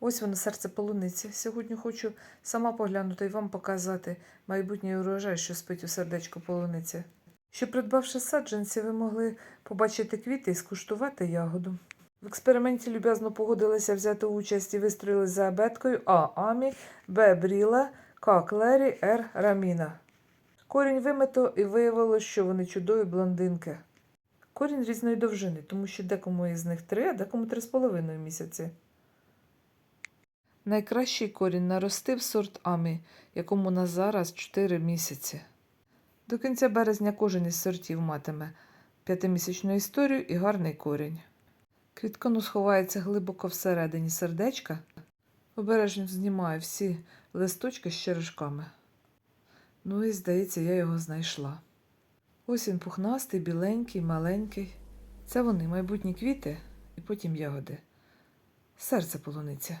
Ось воно серце полуниці. Сьогодні хочу сама поглянути і вам показати майбутній урожай, що спить у сердечку полуниці. Щоб придбавши саджанці, ви могли побачити квіти і скуштувати ягоду. В експерименті люб'язно погодилися взяти участь і вистроїли за абеткою А. Амі, Б. Бріла, К. Клері, Р. Раміна. Корінь вимито і виявилось, що вони чудові блондинки. Корінь різної довжини, тому що декому із них три, а декому три з половиною місяці. Найкращий корінь наростив сорт Амі, якому на зараз 4 місяці. До кінця березня кожен із сортів матиме п'ятимісячну історію і гарний корінь. Квітконус ховається глибоко всередині сердечка. Обережно знімаю всі листочки з черешками. Ну і, здається, я його знайшла. Ось він пухнастий, біленький, маленький. Це вони, майбутні квіти і потім ягоди. Серце полуниця.